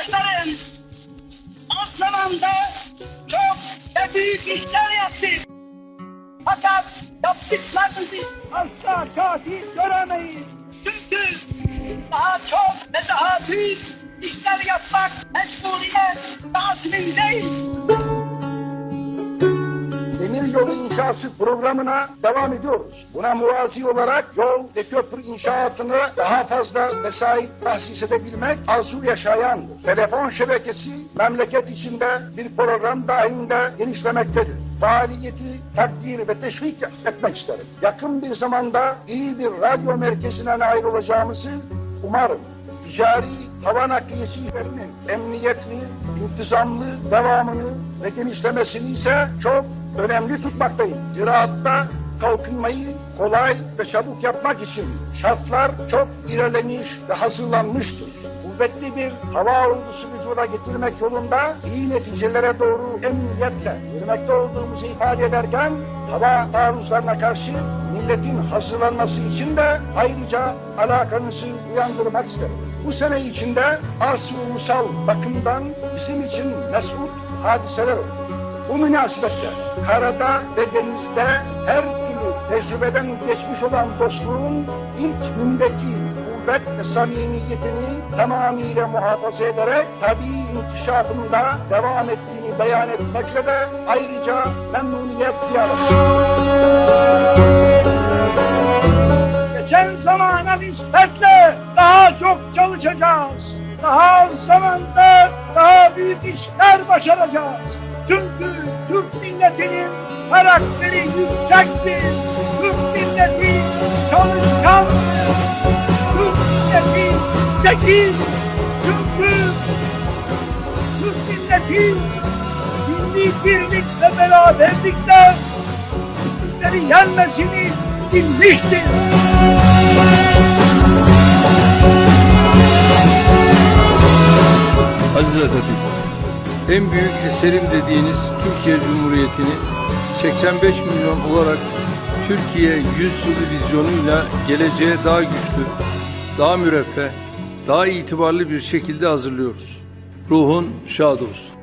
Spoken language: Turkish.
yurttaşlarım, o zamanda çok ve büyük işler yaptık. Fakat yaptıklarımızı asla katil göremeyiz. Çünkü daha çok ve daha büyük işler yapmak mecburiyet lazımındayız. Demir inşası programına devam ediyoruz. Buna muvazi olarak yol ve köprü inşaatını daha fazla mesai tahsis edebilmek arzu yaşayandır. Telefon şebekesi memleket içinde bir program dahilinde genişlemektedir. Faaliyeti takdir ve teşvik etmek isterim. Yakın bir zamanda iyi bir radyo merkezine nail olacağımızı umarım. Ticari hava nakliyesi emniyetli, intizamlı devamını ve genişlemesini ise çok önemli tutmaktayım. Ziraatta kalkınmayı kolay ve çabuk yapmak için şartlar çok ilerlemiş ve hazırlanmıştır. Kuvvetli bir hava ordusu vücuda getirmek yolunda iyi neticelere doğru emniyetle yürümekte olduğumuzu ifade ederken hava taarruzlarına karşı milletin hazırlanması için de ayrıca alakanızı uyandırmak isterim. Bu sene içinde arz ulusal bakımdan bizim için mesut hadiseler oldu. Bu münasebetle karada ve denizde her türlü tecrübeden geçmiş olan dostluğun ilk gündeki kuvvet ve samimiyetini tamamıyla muhafaza ederek tabii inkişafında devam ettiğini beyan etmekle de ayrıca memnuniyet duyarım. Geçen zamana nispetle daha çok çalışacağız. Daha az zamanda daha büyük işler başaracağız. Çünkü Türk milletinin karakteri yüksektir. Türk milleti çalışkandır. Türk milleti zeki. Çünkü Türk milleti birlik ve beraberlikle Türkleri yenmesini bilmiştir. Aziz Atatürk, en büyük eserim dediğiniz Türkiye Cumhuriyeti'ni 85 milyon olarak Türkiye 100 yılı vizyonuyla geleceğe daha güçlü, daha müreffeh, daha itibarlı bir şekilde hazırlıyoruz. Ruhun şad olsun.